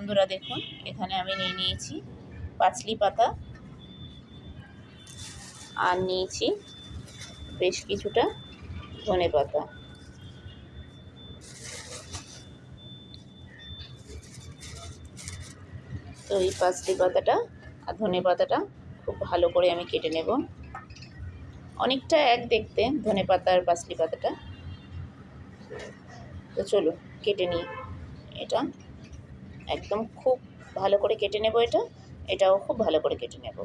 বন্ধুরা দেখুন, এখানে আমি নিয়ে নিয়েছি পাঁচলি পাতা। আর নিয়েছি বেশ কিছুটা ধনে পাতা। তো এই পাঁচলি পাতাটা আর ধনে পাতাটা খুব ভালো করে আমি কেটে নেব। অনেকটা এক দেখতে ধনে পাতা আর পাঁচলি পাতাটা। তো চলো কেটে নিই এটা। একদম খুব ভালো করে কেটে নেব এটা। এটাও খুব ভালো করে কেটে নেব।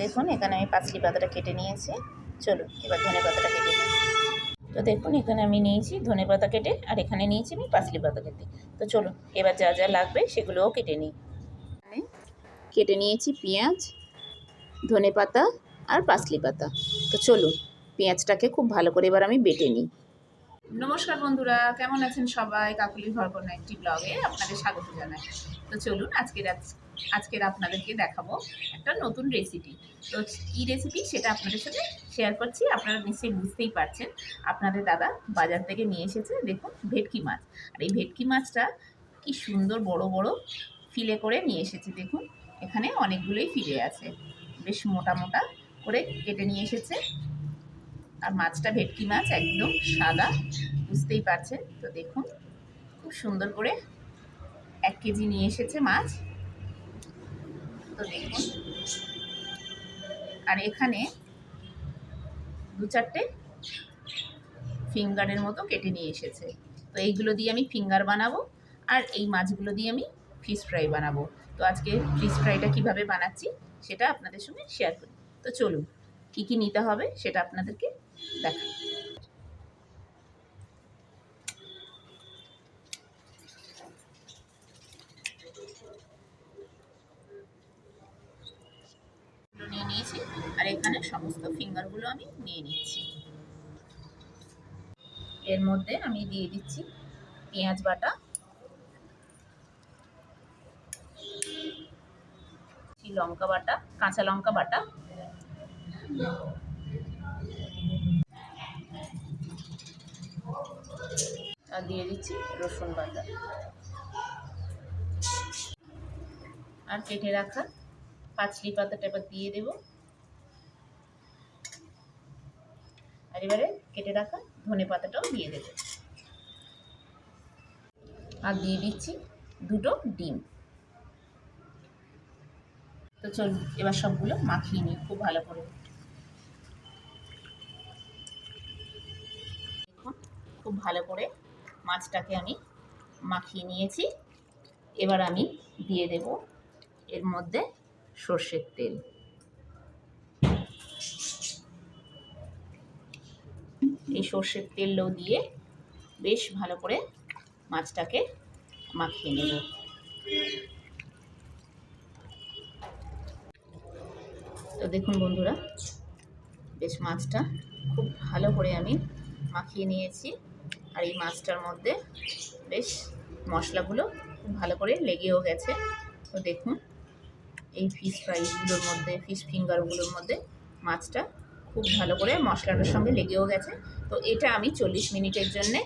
দেখুন, এখানে আমি পাঁচলি পাতাটা কেটে নিয়েছি। চলো এবার ধনে পাতাটা কেটে নিই। তো দেখুন, এখানে আমি নিয়েছি ধনে পাতা কেটে, আর এখানে নিয়েছি আমি পাঁচলি পাতা কেটে। তো চলো এবার যা যা লাগবে সেগুলোও কেটে নিই। আমি কেটে নিয়েছি পেঁয়াজ, ধনে পাতা আর পাঁচলি পাতা। তো চলো পেঁয়াজটাকে খুব ভালো করে এবার আমি বেটে নিই। নমস্কার বন্ধুরা, কেমন আছেন সবাই? কাকুলির ঘরকন্যা একটি ব্লগে আপনাদের স্বাগত জানাই। তো চলুন আজকের আজ- আজকের আপনাদেরকে দেখাবো একটা নতুন রেসিপি তো কী রেসিপি সেটা আপনাদের সাথে শেয়ার করছি, আপনারা নিশ্চয়ই বুঝতেই পারছেন। আপনাদের দাদা বাজার থেকে নিয়ে এসেছে, দেখুন, ভেটকি মাছ। আর এই ভেটকি মাছটা কি সুন্দর বড় বড় ফিলে করে নিয়ে এসেছে, দেখুন। এখানে অনেকগুলোই ফিলে আছে। বেশ মোটা মোটা করে কেটে নিয়ে এসেছে। আর মাছটা ভেটকি মাছ, একদম সাদা, বুঝতেই পারছেন? তো দেখুন, খুব সুন্দর করে এক কেজি নিয়ে এসেছে মাছ। তো দেখুন, আর এখানে দু চারটে ফিঙ্গারের মতো কেটে নিয়ে এসেছে। তো এইগুলো দিয়ে আমি ফিঙ্গার বানাবো, আর এই মাছগুলো দিয়ে আমি ফিশ ফ্রাই বানাবো। তো আজকে ফিশ ফ্রাইটা কীভাবে বানাচ্ছি, সেটা আপনাদের সঙ্গে শেয়ার করি। তো চলুন, কী কী নিতে হবে সেটা আপনাদেরকে এগুলো নিয়ে নিয়েছি, আর এখানে সমস্ত ফিঙ্গারগুলো আমি নিয়ে নিচ্ছি। এর মধ্যে আমি দিয়ে দিচ্ছি পেঁয়াজ বাটা। লঙ্কা বাটা, কাঁচা লঙ্কা বাটা। আর দিয়ে দিচ্ছি রসুন বাটা। আর কেটে রাখা পাঁচলি পাতাটা এবার দিয়ে দেব। আর এবারে কেটে রাখা ধনে পাতাটাও দিয়ে দেব। আর দিয়ে দিচ্ছি দুটো ডিম। তো চল, এবার সবগুলো মাখিয়ে নিই খুব ভালো করে। খুব ভালো করে মাছটাকে আমি মাখিয়ে নিয়েছি। এবার আমি দিয়ে দেব এর মধ্যে সর্ষের তেল। এই সর্ষের তেলও দিয়ে বেশ ভালো করে মাছটাকে মাখিয়ে নেব। তো দেখুন বন্ধুরা, বেশ মাছটা খুব ভালো করে আমি মাখিয়ে নিয়েছি। আর এই মাছটার মধ্যে বেশ মশলাগুলো খুব ভালো করে লেগেও গেছে। তো দেখুন, এই ফিশ ফ্রাইগুলোর মধ্যে ফিশ ফিঙ্গারগুলোর মধ্যে মাছটা খুব ভালো করে মশলাটার সঙ্গে লেগেও গেছে। তো এটা আমি চল্লিশ মিনিটের জন্যে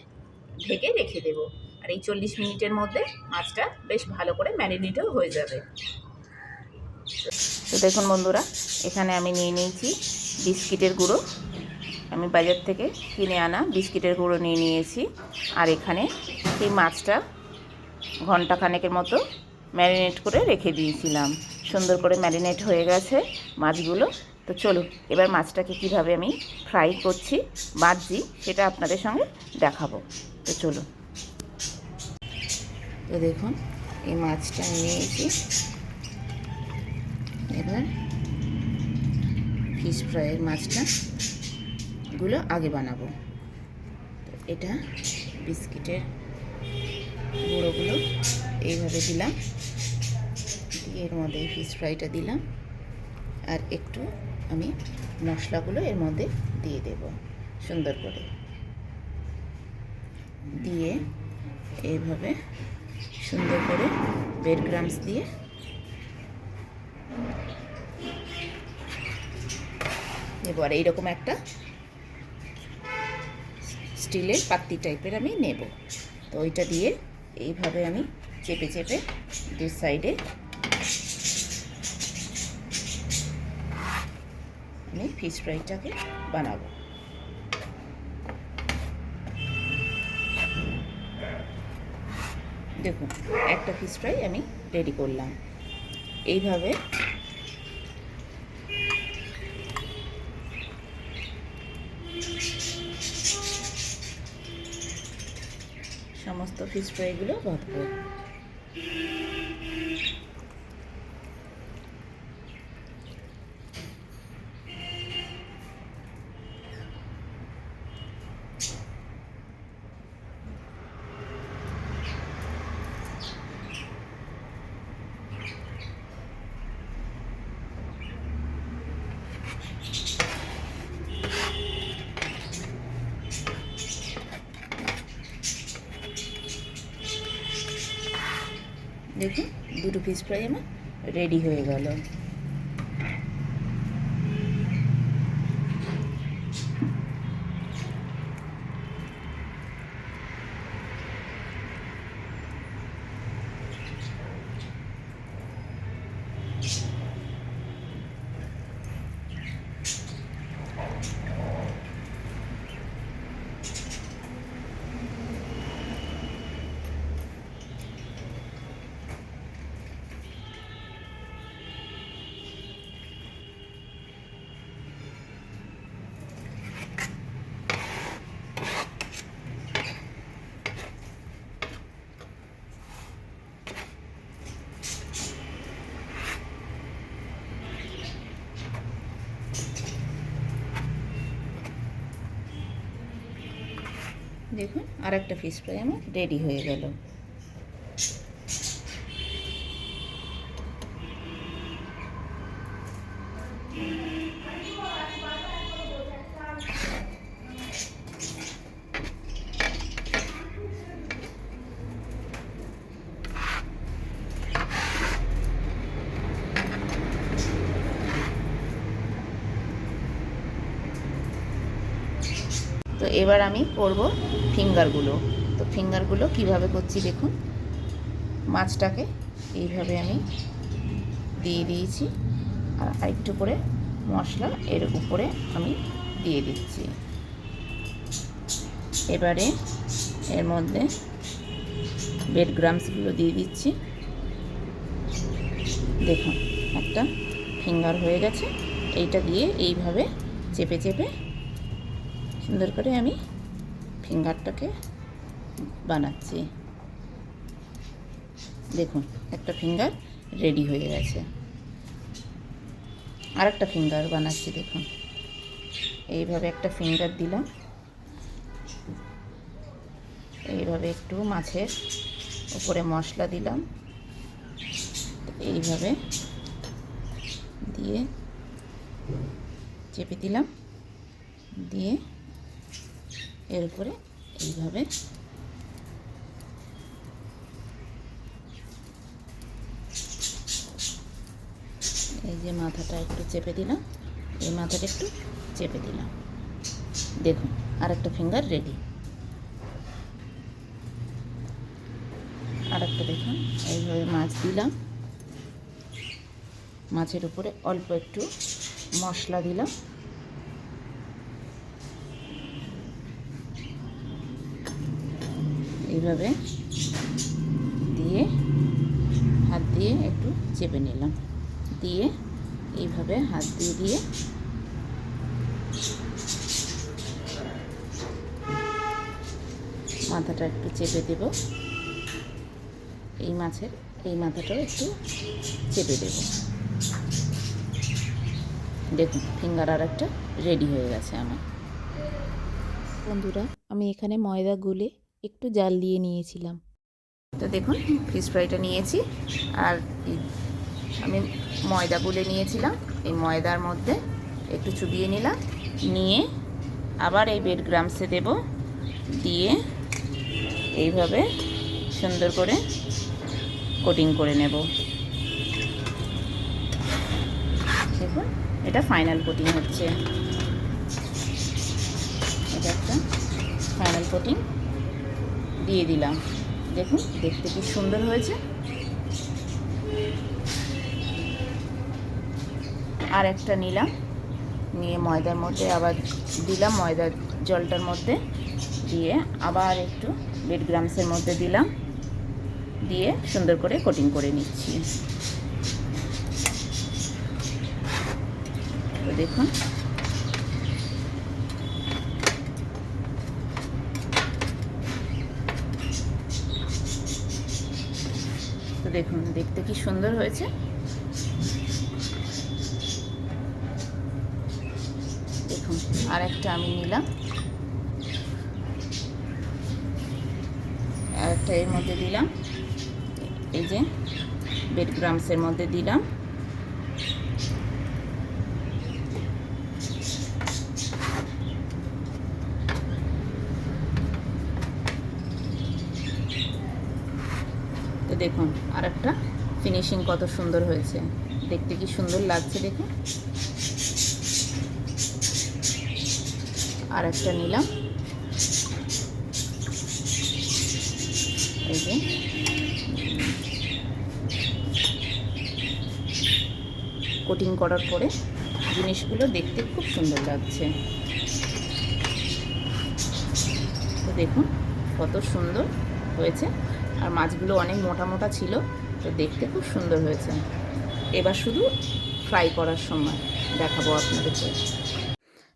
ঢেকে রেখে দেব। আর এই চল্লিশ মিনিটের মধ্যে মাছটা বেশ ভালো করে ম্যারিনেটও হয়ে যাবে। তো দেখুন বন্ধুরা, এখানে আমি নিয়ে নিয়েছি বিস্কিটের গুঁড়ো। আমি বাজার থেকে কিনে আনা বিস্কিটের গুঁড়ো নিয়ে নিয়েছি। আর এখানে এই মাছটা ঘন্টাখানেকের মতো ম্যারিনেট করে রেখে দিয়েছিলাম। সুন্দর করে ম্যারিনেট হয়ে গেছে মাছগুলো। তো চলো এবার মাছটাকে কীভাবে আমি ফ্রাই করছি বাজছি সেটা আপনাদের সঙ্গে দেখাবো। তো চলো তো দেখুন, এই মাছটা নিয়েছি। এবার ফিশ ফ্রাইয়ের মাছটা গুলো আগে বানাবো। এটা বিস্কিটের গুঁড়োগুলো এইভাবে দিলাম। দিয়ে এর মধ্যে ফিশ ফ্রাইটা দিলাম। আর একটু আমি মশলাগুলো এর মধ্যে দিয়ে দেব, সুন্দর করে। দিয়ে এইভাবে সুন্দর করে বেড গ্রামস দিয়ে এবার এইরকম একটা স্টিলের পাত্তি টাইপের আমি নেব। তো ওইটা দিয়ে এইভাবে আমি চেপে চেপে দু সাইডে আমি ফিশ ফ্রাইটাকে বানাবো। দেখুন, একটা ফিশ ফ্রাই আমি রেডি করলাম। এইভাবে সমস্ত ফিশ ফ্রাইগুলো বাঁধবো দেখুন দুটো ফিস ফ্রাই আমার রেডি হয়ে গেল। দেখুন আর একটা ফিশ ফ্রাই আমার রেডি হয়ে গেল। তো এবার আমি করব ফিঙ্গারগুলো। তো ফিঙ্গারগুলো কীভাবে করছি দেখুন। মাছটাকে এইভাবে আমি দিয়ে দিয়েছি। আর আরেকটু করে মশলা এর উপরে আমি দিয়ে দিচ্ছি। এবারে এর মধ্যে বেড গ্রামসগুলো দিয়ে দিচ্ছি। দেখুন, একটা ফিঙ্গার হয়ে গেছে। এইটা দিয়ে এইভাবে চেপে চেপে সুন্দর করে আমি ফিঙ্গারটাকে বানাচ্ছি। দেখুন, একটা ফিঙ্গার রেডি হয়ে গেছে। আর একটা ফিঙ্গার বানাচ্ছি, দেখুন। এইভাবে একটা ফিঙ্গার দিলাম। এইভাবে একটু মাছের উপরে মশলা দিলাম। এইভাবে দিয়ে চেপে দিলাম। দিয়ে এর উপরে এইভাবে এই যে মাথাটা একটু চেপে দিলাম, এই মাথাটা একটু চেপে দিলাম। দেখুন আর একটা ফিঙ্গার রেডি আর একটা দেখুন, এইভাবে মাছ দিলাম। মাছের উপরে অল্প একটু মশলা দিলাম। এইভাবে দিয়ে হাত দিয়ে একটু চেপে নিলাম। দিয়ে এইভাবে হাত দিয়ে দিয়ে মাথাটা একটু চেপে দেব। এই মাছের, এই মাথাটাও একটু চেপে দেব। দেখুন, ফিঙ্গার আর একটা রেডি হয়ে গেছে আমার। বন্ধুরা, আমি এখানে ময়দা গুলে একটু জাল দিয়ে নিয়েছিলাম। তো দেখুন ফিশ ফ্রাইটা নিয়েছি। আর আমি ময়দা গুলে নিয়েছিলাম। এই ময়দার মধ্যে একটু চুবিয়ে নিলাম। নিয়ে আবার এই বেড গ্রামসে দেব। দিয়ে এইভাবে সুন্দর করে কোটিং করে নেব। দেখুন, এটা ফাইনাল কোটিং হচ্ছে। এটা একটা ফাইনাল কোটিং দিয়ে দিলাম। দেখুন, দেখতে কি সুন্দর হয়েছে। আর একটা নিলাম। নিয়ে ময়দার মধ্যে আবার দিলাম, ময়দার জলটার মধ্যে দিয়ে আবার একটু বেড গ্রামসের মধ্যে দিলাম। দিয়ে সুন্দর করে কোটিং করে নিচ্ছি। তো দেখুন দেখুন, দেখতে কি সুন্দর হয়েছে। দেখুন আর একটা আমি নিলাম। আর একটা এর মধ্যে দিলাম। এই যে বেড গ্রামসের মধ্যে দিলাম। দেখুন আর একটা ফিনিশিং কত সুন্দর হয়েছে। দেখতে কি সুন্দর লাগছে দেখুন। আর একটা নিলাম কোটিং করার পরে জিনিসগুলো দেখতে খুব সুন্দর লাগছে। দেখুন কত সুন্দর হয়েছে। আর মাছগুলো অনেক মোটা মোটা ছিল, তো দেখতে খুব সুন্দর হয়েছে। এবার শুধু ফ্রাই করার সময় দেখাবো আপনাদেরকে।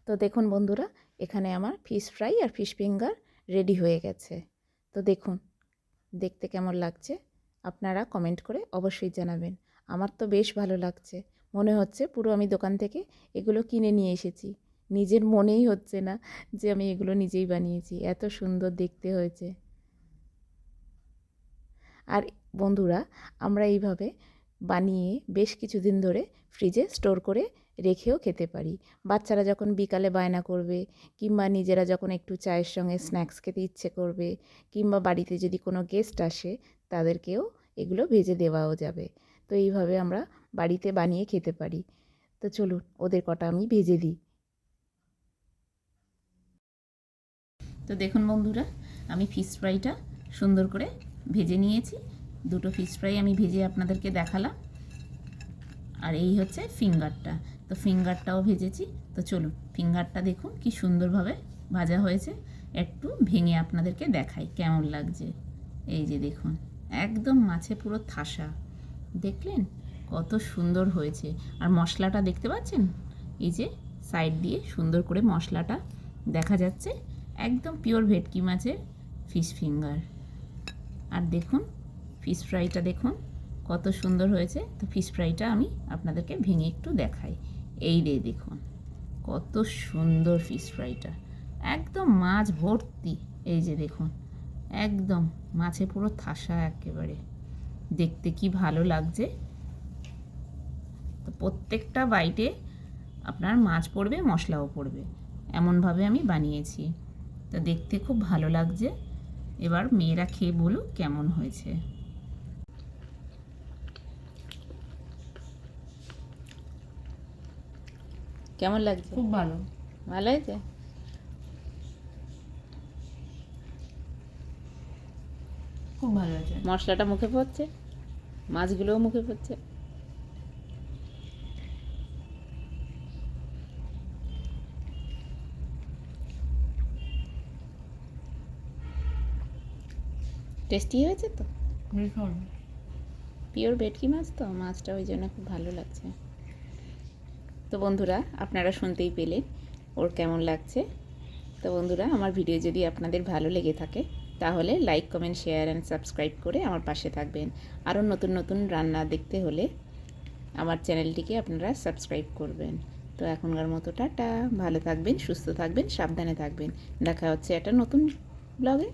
তো দেখুন বন্ধুরা, এখানে আমার ফিশ ফ্রাই আর ফিশ ফিঙ্গার রেডি হয়ে গেছে। তো দেখুন, দেখতে কেমন লাগছে? আপনারা কমেন্ট করে অবশ্যই জানাবেন। আমার তো বেশ ভালো লাগছে। মনে হচ্ছে পুরো আমি দোকান থেকে এগুলো কিনে নিয়ে এসেছি। নিজের মনেই হচ্ছে না যে আমি এগুলো নিজেই বানিয়েছি। এত সুন্দর দেখতে হয়েছে। আর বন্ধুরা, আমরা এইভাবে বানিয়ে বেশ কিছুদিন ধরে ফ্রিজে স্টোর করে রেখেও খেতে পারি। বাচ্চারা যখন বিকালে বায়না করবে, কিংবা নিজেরা যখন একটু চায়ের সঙ্গে স্ন্যাক্স খেতে ইচ্ছে করবে, কিংবা বাড়িতে যদি কোনো গেস্ট আসে, তাদেরকেও এগুলো ভেজে দেওয়াও যাবে। তো এইভাবে আমরা বাড়িতে বানিয়ে খেতে পারি। তো চলুন, ওদের কটা আমি ভেজে দিই। তো দেখুন বন্ধুরা, আমি ফিশ ফ্রাইটা সুন্দর করে ভেজে নিয়েছি। দুটো ফিশ ফ্রাই আমি ভেজে আপনাদেরকে দেখালাম। আর এই হচ্ছে ফিঙ্গারটা তো ফিঙ্গারটাও ভেজেছি। তো চলুন ফিঙ্গারটা দেখুন কি সুন্দরভাবে ভাজা হয়েছে। একটু ভেঙে আপনাদেরকে দেখাই কেমন লাগছে। এই যে দেখুন, একদম মাছে পুরো থাসা। দেখলেন কত সুন্দর হয়েছে। আর মশলাটা দেখতে পাচ্ছেন? এই যে সাইড দিয়ে সুন্দর করে মশলাটা দেখা যাচ্ছে। একদম পিওর ভেটকি মাছের ফিশ ফিঙ্গার আর দেখুন ফিশ ফ্রাইটা দেখুন, কত সুন্দর হয়েছে। তো ফিশ ফ্রাইটা আমি আপনাদেরকে ভেঙে একটু দেখাই। এই রে দেখুন, কত সুন্দর ফিশ ফ্রাইটা একদম মাছ ভর্তি। এই যে দেখুন, একদম মাছে পুরো থাসা একেবারে। দেখতে কি ভালো লাগছে। তো প্রত্যেকটা বাইটে আপনার মাছ পড়বে, মশলাও পড়বে। এমনভাবে আমি বানিয়েছি। তো দেখতে খুব ভালো লাগছে। এবার মেয়েরা খেয়ে বলুক কেমন হয়েছে। কেমন লাগছে? খুব ভালো। ভালো হয়েছে? খুব ভালো হয়েছে। মশলাটা মুখে পড়ছে? মাছগুলোও মুখে পড়ছে? টেস্টি হয়েছে তো? ভীষণ। পিওর ভেটকি মাছ তো মাছটা ওই জন্য খুব ভালো লাগছে। তো বন্ধুরা আপনারা শুনতেই পেলেন ওর কেমন লাগছে। তো বন্ধুরা আমার ভিডিও যদি আপনাদের ভালো লেগে থাকে তাহলে like comment share and subscribe করে আমার পাশে থাকবেন। আরও নতুন নতুন রান্না দেখতে হলে আমার চ্যানেলটিকে আপনারা সাবস্ক্রাইব করবেন। তো এখনকার মতো টাটা। ভালো থাকবেন সুস্থ থাকবেন সাবধানে থাকবেন। দেখা হচ্ছে একটা নতুন ব্লগে